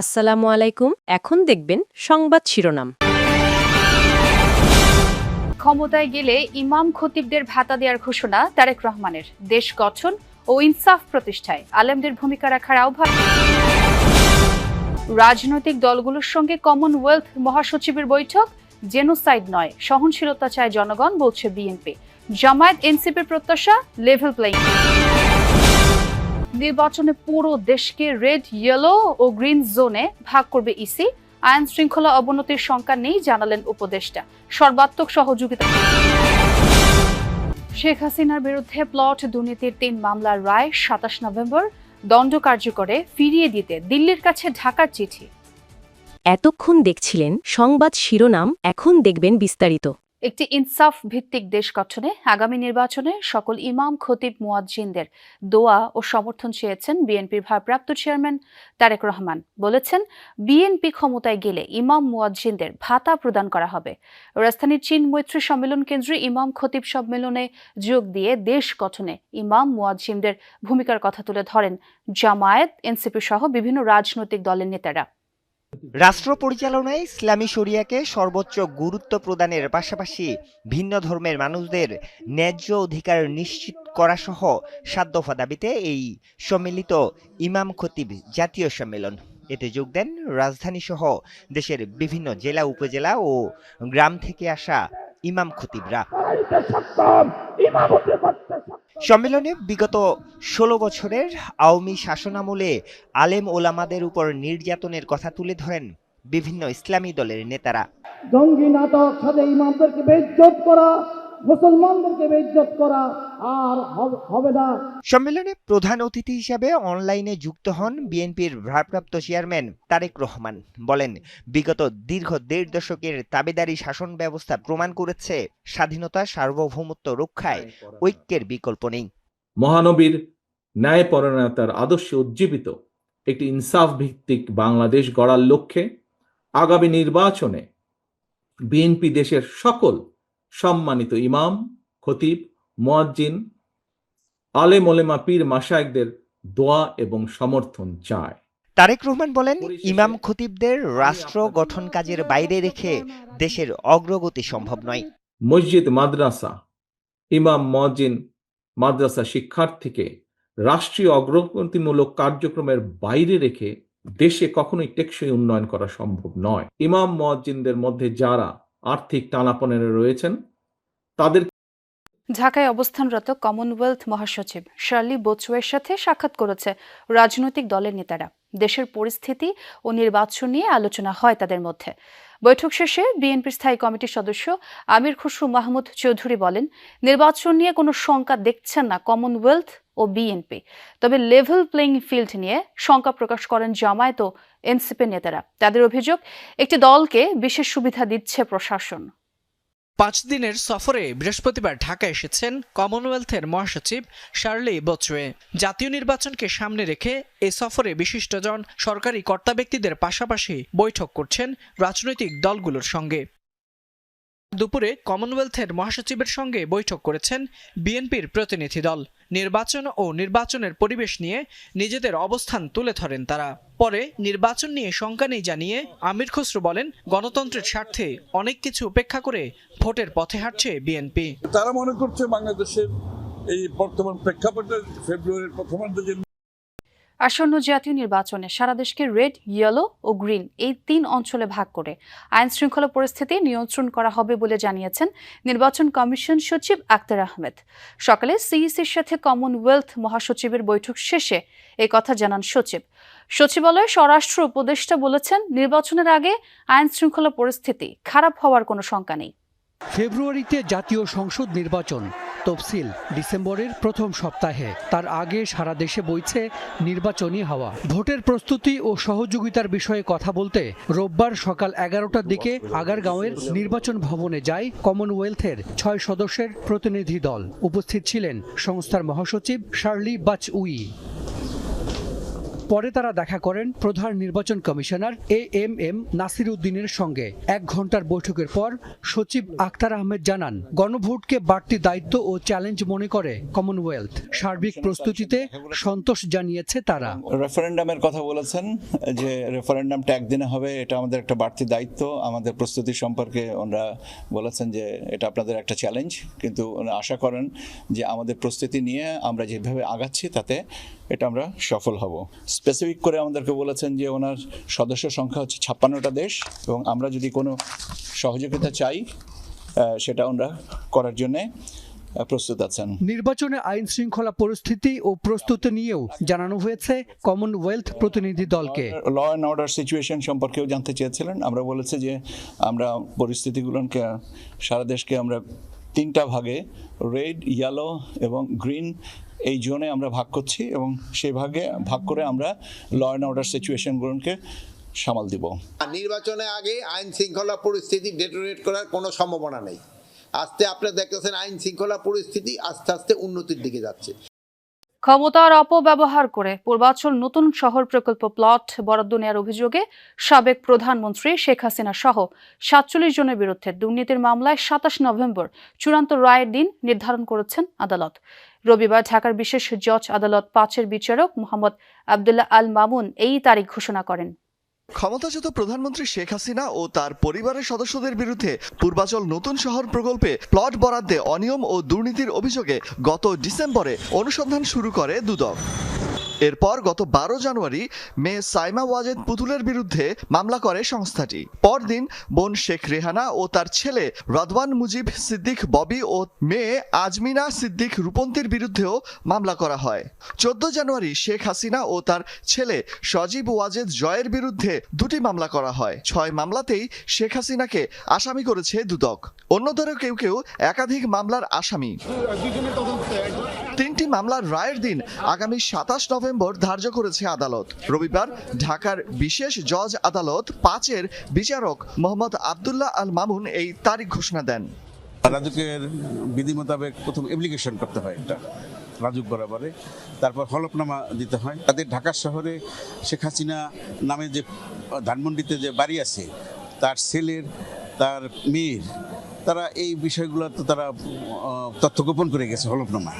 আসসালামু আলাইকুম। এখন দেখবেন সংবাদ শিরোনাম। ক্ষমতায় গেলে ইমাম খতিবদের ভাতা দেওয়ার ঘোষণা তারেক রহমানের। দেশ গঠন ও ইনসাফ প্রতিষ্ঠায় আলেমদের ভূমিকা রাখার আহ্বান। রাজনৈতিক দলগুলোর সঙ্গে কমনওয়েলথ মহাসচিবের বৈঠক। জেনোসাইড নয়, সহনশীলতা চায় জনগণ, বলছে বিএনপি। জামায়াত এনসিপির প্রত্যাশা লেভেল প্লেইং নির্বাচনে পুরো দেশকে রেড ইয়েলো ও গ্রিন জোনে ভাগ করবে ইসি আইন শৃঙ্খলা অবনতির শঙ্কা নেই, জানালেন উপদেষ্টা। সর্বাত্মক সহযোগিতা। শেখ হাসিনার বিরুদ্ধে প্লট দুর্নীতির তিন মামলার রায় সাতাশ নভেম্বর। দণ্ড কার্যকরে ফিরিয়ে দিতে দিল্লির কাছে ঢাকার চিঠি। এতক্ষণ দেখছিলেন সংবাদ শিরোনাম, এখন দেখবেন বিস্তারিত। একটি ইনসাফ ভিত্তিক দেশ গঠনে আগামী নির্বাচনে সকল ইমাম, খতিব, মুয়াজ্জিনদের দোয়া ও সমর্থন চেয়েছেন বিএনপির ভারপ্রাপ্ত চেয়ারম্যান তারেক রহমান। বলেছেন, বিএনপি ক্ষমতায় গেলে ইমাম, মুয়াজ্জিনদের ভাতা প্রদান করা হবে। রাজধানীর চীন মৈত্রী সম্মেলন কেন্দ্রে ইমাম, খতিব সম্মেলনে যোগ দিয়ে দেশ গঠনে ইমাম, মুয়াজ্জিনদের ভূমিকার কথা তুলে ধরেন জামায়াত, এনসিপি সহ বিভিন্ন রাজনৈতিক দলের নেতারা। রাষ্ট্র পরিচালনায় ইসলামী শরিয়াকে সর্বোচ্চ গুরুত্ব প্রদানের পাশাপাশি ভিন্ন ধর্মের মানুষদের ন্যায্য অধিকার নিশ্চিত করা সহ সাত দফা দাবিতে এই সম্মিলিত ইমাম খতিব জাতীয় সম্মেলন। এতে যোগ দেন রাজধানী সহ দেশের বিভিন্ন জেলা, উপজেলা ও গ্রাম থেকে আসা ইমাম খতিবরা। সম্মেলনে বিগত ষোলো বছরের আওয়ামী শাসনামলে আলেম ওলামাদের উপর নির্যাতনের কথা তুলে ধরেন বিভিন্ন ইসলামী দলের নেতারা। জঙ্গি নাটক সাথে ইমামদেরকে বেজ্জত করা মুসলমানদেরকে বেইজ্জত করা আর হবে না। সম্মেলনে প্রধান অতিথি হিসাবে অনলাইনে যুক্ত হন বিএনপির ভারপ্রাপ্ত চেয়ারম্যান তারেক রহমান। বলেন বিগত দীর্ঘ দেড় দশকের তাবেদারি শাসন ব্যবস্থা প্রমাণ করেছে স্বাধীনতা সার্বভৌমত্ব রক্ষায় ঐক্যের বিকল্প নেই। মহানবীর ন্যায়পরায়ণতার আদর্শে উজ্জীবিত একটি ইনসাফ ভিত্তিক বাংলাদেশ গড়ার লক্ষ্যে আগামী নির্বাচনে বিএনপি দেশের সকল সম্মানিত ইমাম খতিব মুয়াজ্জিন আলেম ওলেমা পীর মাসায়েকদের দোয়া এবং সমর্থন চায়। তারেক রহমান বলেন ইমাম খতিবদের রাষ্ট্র গঠন কাজের বাইরে রেখে দেশের অগ্রগতি সম্ভব নয়। মসজিদ মাদ্রাসা ইমাম মজিন মাদ্রাসা শিক্ষার্থীকে রাষ্ট্রীয় অগ্রগতিমূলক কার্যক্রমের বাইরে রেখে দেশে কখনোই টেকসই উন্নয়ন করা সম্ভব নয়। ইমাম মজ্জিনদের মধ্যে যারা আর্থিক টানাপনের রয়েছেন। তাদের ঢাকায় অবস্থানরত কমনওয়েলথ মহাসচিব শার্লি বোচওয়ের সাথে সাক্ষাৎ করেছে রাজনৈতিক দলের নেতারা। দেশের পরিস্থিতি ও নির্বাচন নিয়ে আলোচনা হয় তাদের মধ্যে। বৈঠক শেষে বিএনপির স্থায়ী কমিটির সদস্য আমির খুসরু মাহমুদ চৌধুরী বলেন, নির্বাচন নিয়ে কোনো শঙ্কা দেখছেন না কমনওয়েলথ ও বিএনপি তবে লেভেল প্লেইং ফিল্ড নিয়ে শঙ্কা প্রকাশ করেন জামায়াত ও এনসিপি নেতারা। তাদের অভিযোগ, একটি দলকে বিশেষ সুবিধা দিচ্ছে প্রশাসন। পাঁচ দিনের সফরে বৃহস্পতিবার ঢাকা এসেছেন কমনওয়েলথের মহাসচিব শার্লি বোচওয়ে জাতীয় নির্বাচনকে সামনে রেখে এ সফরে বিশিষ্টজন সরকারি কর্তা ব্যক্তিদের পাশাপাশি বৈঠক করছেন রাজনৈতিক দলগুলোর সঙ্গে। দুপুরে কমনওয়েলথের মহাসচিবের সঙ্গে বৈঠক করেছেন বিএনপির প্রতিনিধি দল। নির্বাচন ও নির্বাচনের পরিবেশ নিয়ে নিজেদের অবস্থান তুলে ধরেন তারা। পরে নির্বাচন নিয়ে শঙ্কা নেই জানিয়ে আমির খসরু বলেন, গণতন্ত্রের স্বার্থে অনেক কিছু উপেক্ষা করে ভোটের পথে হাঁটছে বিএনপি। তারা মনে করছে বাংলাদেশের এই বর্তমান প্রেক্ষাপটে ফেব্রুয়ারির প্রথমার্ধে আসন্ন জাতীয় নির্বাচনে সারা দেশকে রেড, ইয়েলো ও গ্রিন এই তিন অঞ্চলে ভাগ করে আইন শৃঙ্খলা পরিস্থিতি নিয়ন্ত্রণ করা হবে বলে জানিয়েছেন নির্বাচন কমিশন সচিব আক্তার আহমেদ। সকালে সিইসির সাথে কমনওয়েলথ মহাসচিবের বৈঠক শেষে এই কথা জানান সচিব। সচিবালয়ে স্বরাষ্ট্র উপদেষ্টা বলেছেন, নির্বাচনের আগে আইন শৃঙ্খলা পরিস্থিতি খারাপ হওয়ার কোনো শঙ্কা নেই। ফেব্রুয়ারিতে জাতীয় সংসদ নির্বাচন তফসিল ডিসেম্বরের প্রথম সপ্তাহে। তার আগে সারা দেশে বইছে নির্বাচনী হাওয়া। ভোটের প্রস্তুতি ও সহযোগিতার বিষয়ে কথা বলতে রোববার সকাল এগারোটার দিকে আগারগাঁওয়ের নির্বাচন ভবনে যায় কমনওয়েলথের ছয় সদস্যের প্রতিনিধি দল। উপস্থিত ছিলেন সংস্থার মহাসচিব শার্লি বাচ উই পরে তারা দেখা করেন প্রধান নির্বাচন commissioner A M M Nasir উদ্দিনের সঙ্গে। এক ঘণ্টার বৈঠকের পর সচিব আক্তার আহমেদ জানান, গণভোটকে বাড়তি দায়িত্ব ও চ্যালেঞ্জ মনে করে কমনওয়েলথ। সার্বিক প্রস্তুতিতে সন্তোষ জানিয়েছে তারা। রেফারেন্ডামের কথা বলেছেন যে রেফারেন্ডামটা একদিনে হবে, এটা আমাদের একটা বাড়তি দায়িত্ব। আমাদের প্রস্তুতি সম্পর্কে ওনারা বলেছেন যে এটা আপনাদের একটা চ্যালেঞ্জ। কিন্তু আশা করেন যে আমাদের প্রস্তুতি নিয়ে আমরা যেভাবে আগাচ্ছি, তাতে এটা আমরা সফল হব। স্পেসিফিক করে আমাদেরকে বলেছেন যে ওনার সদস্য সংখ্যা হচ্ছে ছাপ্পান্নটা দেশ এবং আমরা যদি কোনো সহযোগিতা চাই সেটা ওনারা করার জন্যে প্রস্তুত আছেন। নির্বাচনে আইন শৃঙ্খলা পরিস্থিতি ও প্রস্তুতি নিয়েও জানানো হয়েছে কমনওয়েলথ প্রতিনিধি দলকে। ল অ্যান্ড অর্ডার সিচুয়েশন সম্পর্কেও জানতে চেয়েছিলেন। আমরা বলেছি যে আমরা পরিস্থিতিগুলোকে সারা দেশকে আমরা তিনটা ভাগে রেড ইয়েলো এবং গ্রিন এই জোনে আমরা ভাগ করছি এবং সেই ভাগে, ভাগ করে আমরা ল অ্যান্ড অর্ডার সিচুয়েশনগুলোকে সামাল দিব। আর নির্বাচনে আগে আইন শৃঙ্খলা পরিস্থিতি ডেটোরেট করার কোনো সম্ভাবনা নেই। আস্তে আপনারা দেখতেছেন আইন শৃঙ্খলা পরিস্থিতি আস্তে আস্তে উন্নতির দিকে যাচ্ছে। ক্ষমতার অপব্যবহার করে পূর্বাচল নতুন শহর প্রকল্প প্লট বরাদ্দ নেওয়ার অভিযোগে সাবেক প্রধানমন্ত্রী শেখ হাসিনা সহ সাতচল্লিশ জনের বিরুদ্ধে দুর্নীতির মামলায় সাতাশ নভেম্বর চূড়ান্ত রায়ের দিন নির্ধারণ করেছেন আদালত। রবিবার ঢাকার বিশেষ জজ আদালত পাঁচের বিচারক মোহাম্মদ আবদুল্লাহ আল মামুন এই তারিখ ঘোষণা করেন। ক্ষমতাচ্যুত প্রধানমন্ত্রী শেখ হাসিনা ও তার পরিবারের সদস্যদের বিরুদ্ধে, পূর্বাচল নতুন শহর প্রকল্পে প্লট বরাদ্দে অনিয়ম ও দুর্নীতির অভিযোগে গত ডিসেম্বরে অনুসন্ধান শুরু করে দুদক। এরপর গত বারো জানুয়ারি মেয়ে সাইমা ওয়াজেদ পুতুলের বিরুদ্ধে মামলা করে সংস্থাটি। পরদিন বোন শেখ রেহানা ও তার ছেলে রদওয়ান মুজিব সিদ্দিক ববি ও মেয়ে আজমিনা সিদ্দিক রূপন্তীর বিরুদ্ধেও মামলা করা হয়। চোদ্দ জানুয়ারি শেখ হাসিনা ও তার ছেলে সজীব ওয়াজেদ জয়ের বিরুদ্ধে দুটি মামলা করা হয়। ছয় মামলাতেই শেখ হাসিনাকে আসামি করেছে দুদক। অন্যদেরও কেউ কেউ একাধিক মামলার আসামি। তিনটি মামলার রায়ের দিন আগামী সাতাশ নভেম্বর ধার্য করেছে আদালত। রবিবার ঢাকার বিশেষ জজ আদালত পাঁচের বিচারক মোহাম্মদ আবদুল্লাহ আল মামুন এই তারিখ ঘোষণা দেন। রাজুকের বিধি মোতাবেক প্রথম অ্যাপ্লিকেশন করতে হয় এটা, রাজুক বরাবরে। তারপর হলফনামা দিতে হয়। তাদের ঢাকা শহরে শেখ হাসিনা নামে যে ধানমন্ডিতে যে বাড়ি আছে, তার ছেলের, তার মেয়ের, তারা এই বিষয়গুলো তো তারা তথ্য গোপন করে গেছে হলফনামা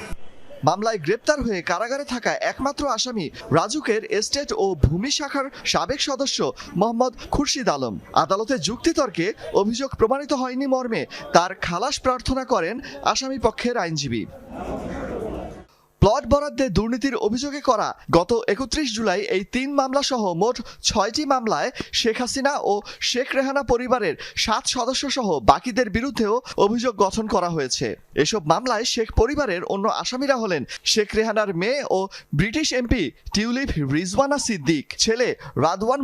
মামলায় গ্রেপ্তার হয়ে কারাগারে থাকা একমাত্র আসামি রাজুকের এস্টেট ও ভূমি শাখার সাবেক সদস্য মোহাম্মদ খুরশিদ আলম। আদালতে যুক্তিতর্কে অভিযোগ প্রমাণিত হয়নি মর্মে, তার খালাস প্রার্থনা করেন আসামি পক্ষের আইনজীবী। প্লট বরাদ্দে দুর্নীতির অভিযোগে করা। গত একত্রিশ জুলাই এই তিন মামলা সহ মোট ছয়টি মামলায় শেখ হাসিনা ও শেখ রেহানা পরিবারের সাত সদস্য সহ বাকিদের বিরুদ্ধেও অভিযোগ গঠন করা হয়েছে। এসব মামলায় শেখ পরিবারের অন্য আসামিরা হলেন শেখ রেহানার মেয়ে ও British MP Tulip Rizwana Siddiq, ছেলে রাদওয়ান